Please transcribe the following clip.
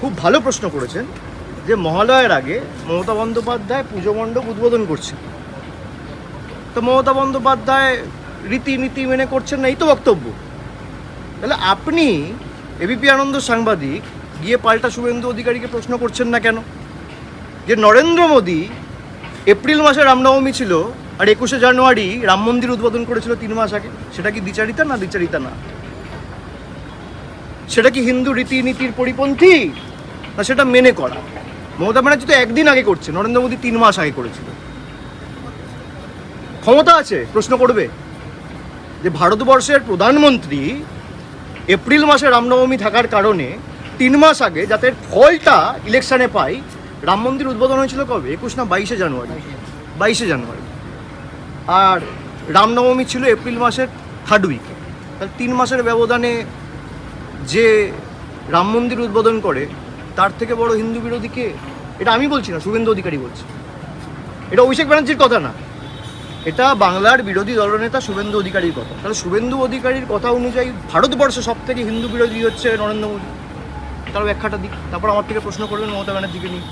খুব ভালো প্রশ্ন করেছেন যে মহালয়ের আগে মমতা বন্দ্যোপাধ্যায় পুজো মণ্ডপ উদ্বোধন করছে তো মমতা বন্দ্যোপাধ্যায় রীতিনীতি মেনে করছেন না, এই তো বক্তব্য। তাহলে আপনি এবিপি আনন্দ সাংবাদিক, গিয়ে পাল্টা শুভেন্দু অধিকারীকে প্রশ্ন করছেন না কেন? যে নরেন্দ্র মোদী এপ্রিল মাসে রামনবমী ছিল আর একুশে জানুয়ারি রাম মন্দির উদ্বোধন করেছিল তিন মাস আগে, সেটা কি দ্বিচারিতা না দ্বিচারিতা না? সেটা কি হিন্দু রীতিনীতির পরিপন্থী? না, সেটা মেনে করা। মমতা ব্যানার্জি তো একদিন আগে করছে, নরেন্দ্র মোদী তিন মাস আগে করেছিল। ক্ষমতা আছে, প্রশ্ন করবে। যে ভারতবর্ষের প্রধানমন্ত্রী এপ্রিল মাসে রামনবমী থাকার কারণে তিন মাস আগে যাতে ফলটা ইলেকশনে পাই, রাম মন্দির উদ্বোধন হয়েছিল কবে? একুশ না বাইশে জানুয়ারি? বাইশে জানুয়ারি। আর রামনবমী ছিল এপ্রিল মাসের থার্ড উইকে। তাহলে তিন মাসের ব্যবধানে যে রাম মন্দির উদ্বোধন করে তার থেকে বড় হিন্দু বিরোধী কে? এটা আমি বলছি না, শুভেন্দু অধিকারী বলছি। এটা অভিষেক ব্যানার্জির কথা না। এটা বাংলার বিরোধী দলনেতা শুভেন্দু অধিকারীর কথা। তাহলে শুভেন্দু অধিকারীর কথা অনুযায়ী ভারতবর্ষে সব থেকে হিন্দু বিরোধী হচ্ছে নরেন্দ্র মোদী। তার ব্যাখ্যাটা দিক। তারপর আমার থেকে প্রশ্ন করবেন মমতা ব্যানার্জিকে নিয়ে।